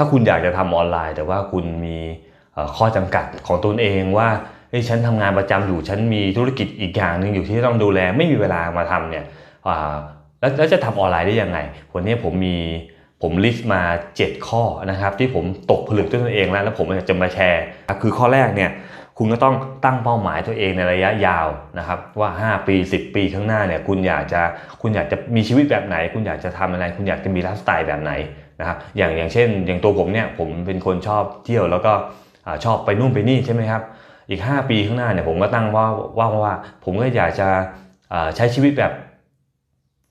ถ้าคุณอยากจะทำออนไลน์ แต่ว่าคุณมีข้อจำกัดของตนเองว่าเฮ้ยฉันทำงานประจำอยู่ฉันมีธุรกิจอีกอย่างหนึ่งอยู่ที่ต้องดูแลไม่มีเวลามาทำเนี่ยอ่าแล้วแล้วจะทำออนไลน์ได้ยังไงวันนี้ผมมีผมลิสต์มา 7 ข้อนะครับ ที่ผมตกผลึกด้วยตัวเองแล้วแล้วผมจะมาแชร์คือข้อแรกเนี่ยคุณก็ต้องตั้งเป้าหมายตัวเองในระยะยาวนะครับว่า 5 ปี 10 ปีข้างหน้าเนี่ยคุณอยากจะคุณอยากจะมีชีวิตแบบไหน คุณอยากจะทำอะไร คุณอยากจะมีไลฟ์สไตล์แบบไหน นะครับอย่างอย่างเช่น อย่างตัวผมเนี่ยผมเป็นคนชอบเที่ยวแล้วก็ชอบไปนู่นไปนี่ใช่ไหมครับอีก 5 ปีข้างหน้าเนี่ยผมก็ตั้งว่าว่าว่าผมก็อยากจะใช้ชีวิตแบบ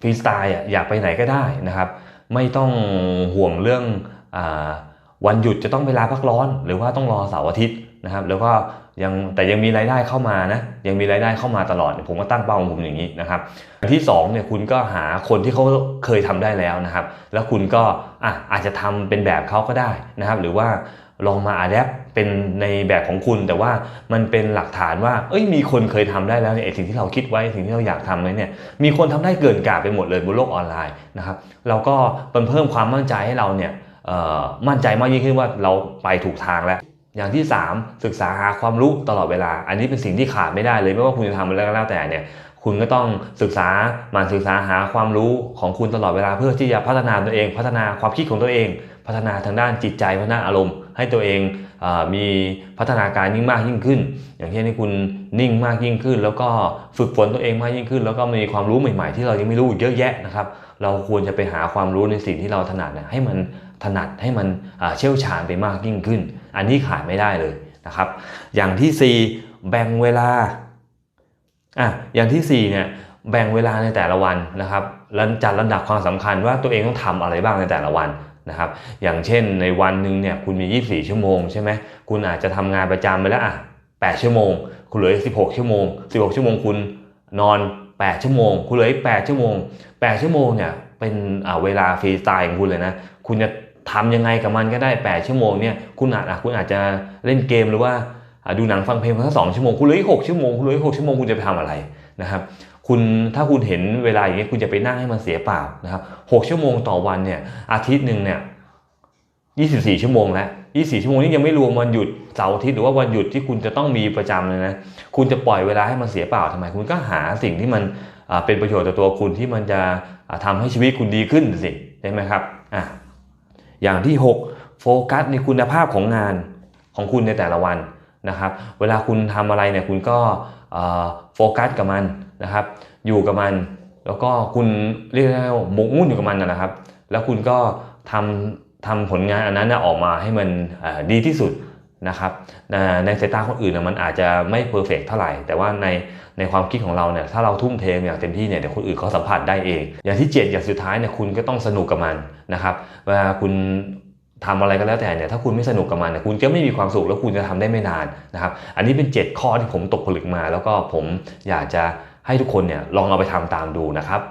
ฟรีสไตล์อะอยากไปไหนก็ได้นะครับ ไม่ต้องห่วงเรื่องอวันหยุดจะต้องเวลาพักร้อน หรือว่าต้องรอเสาร์อาทิตย์นะครับ แล้วก็ ยังแต่ยังมีรายได้เข้ามานะยังมีรายได้เข้ามาตลอด ผมก็ตั้งเป้าของผมอย่างนี้นะครับอันที่สองเนี่ยคุณก็หาคนที่เขาเคยทำได้แล้วนะครับ แล้วคุณก็อะอาจจะทำเป็นแบบเขาก็ได้นะครับ หรือว่าลองมาอัดแอปเป็นในแบบของคุณ แต่ว่ามันเป็นหลักฐานว่า เอ้ยมีคนเคยทำได้แล้วเนี่ยสิ่งที่เราคิดไว้สิ่งที่เราอยากทำไว้เนี่ยมีคนทำได้เกินกาไปหมดเลยบนโลกออนไลน์นะครับเราก็เป็นเพิ่มความมั่นใจให้เราเนี่ยมั่นใจมากยิ่งขึ้นว่าเราไปถูกทางแล้ว อย่างที่ 3 ศึกษาหาความรู้ตลอดเวลา อันนี้เป็นสิ่งที่ขาดไม่ได้เลยไม่ว่าคุณจะทำอะไรก็แล้วแต่เนี่ยคุณก็ต้องศึกษาหมันศึกษาหาความรู้ของคุณตลอดเวลาเพื่อที่จะพัฒนาตัวเอง พัฒนาความคิดของตัวเอง พัฒนาทางด้านจิตใจพัฒนาอารมณ์ ให้ตัวเองอมีพัฒนาการยิ่งมากยิ่งขึ้น อย่างเช่นที่คุณนิ่งมากยิ่งขึ้น แล้วก็ฝึกฝนตัวเองมากยิ่งขึ้น แล้วก็มีความรู้ใหม่ๆ ที่เรายังไม่รู้เยอะแยะนะครับ เราควรจะไปหาความรู้ในสิ่งที่เราถนัดนี่ยให้มันถนัดให้มันเชี่ยวชาญไปมากยิ่งขึ้น อันนี้ขาดไม่ได้เลยนะครับ อย่างที่ 4 แบ่งเวลาอะอย่างที่4เนี่ยแบ่งเวลาในแต่ละวันนะครับแล้วจัดลำดับความสำคัญว่าตัวเองต้องทำอะไรบ้างในแต่ละวัน นะครับอย่างเช่นในวันหนึ่งเนี่ยคุณมี 24 ชั่วโมงใช่ไหมคุณอาจจะทำงานประจำไปแล้วอะ8ชั่วโมง คุณเหลือ 16 ชั่วโมง 16 ชั่วโมงคุณนอน 8 ชั่วโมง คุณเหลืออีก8ชั่วโมง 8 ชั่วโมงเนี่ยเป็นเวลาฟรีสไตล์ของคุณเลยนะ คุณจะทำยังไงกับมันก็ได้ 8 ชั่วโมงเนี่ยคุณอาจอะคุณอาจจะเล่นเกมหรือว่าดูหนังฟังเพลงมาสักสองชั่วโมง คุณเหลืออีก6ชั่วโมง คุณเหลืออีก6ชั่วโมงคุณจะไปทำอะไร นะครับคุณถ้าคุณเห็นเวลาอย่างนี้คุณจะไปนั่งให้มันเสียเปล่านะครับ6ชั่วโมงต่อวันเนี่ยอาทิตย์หนึ่งเนี่ย24ชั่วโมงแล้ว24ชั่วโมงนี้ยังไม่รวมวันหยุดเสาร์อาทิตย์หรือว่าวันหยุดที่คุณจะต้องมีประจำเลยนะคุณจะปล่อยเวลาให้มันเสียเปล่าทำไม คุณก็หาสิ่งที่มันเป็นประโยชน์ต่อตัวคุณที่มันจะอ่าทำให้ชีวิตคุณดีขึ้นสิใช่ไหมครับอะอย่างที่ 6 โฟกัสในคุณภาพของงานของคุณในแต่ละวันนะครับ เวลาคุณทำอะไรเนี่ยคุณก็ โฟกัสกับมันนะครับ อยู่กับมัน แล้วก็คุณเรียกได้ว่าหมกมุ่นอยู่กับมันนะครับ แล้วคุณก็ทำทำผลงานอันนั้นออกมาให้มันดีที่สุดนะครับในสายตาคนอื่นมันอาจจะไม่เพอร์เฟกเท่าไหร่ แต่ว่าในในความคิดของเราเนี่ยถ้าเราทุ่มเทอย่างเต็มที่เนี่ยเดี๋ยวคนอื่นเขาสัมผัสได้เอง อย่างที่7อย่างสุดท้ายเนี่ยคุณก็ต้องสนุกกับมันนะครับเวลาคุณ ทำอะไรก็แล้วแต่เนี่ยถ้าคุณไม่สนุกกับมันเนี่ยคุณจะไม่มีความสุขแล้วคุณจะทำได้ไม่นานนะครับ อันนี้เป็น 7 ข้อที่ผมตกผลึกมา แล้วก็ผมอยากจะให้ทุกคนเนี่ยลองเอาไปทำตามดูนะครับ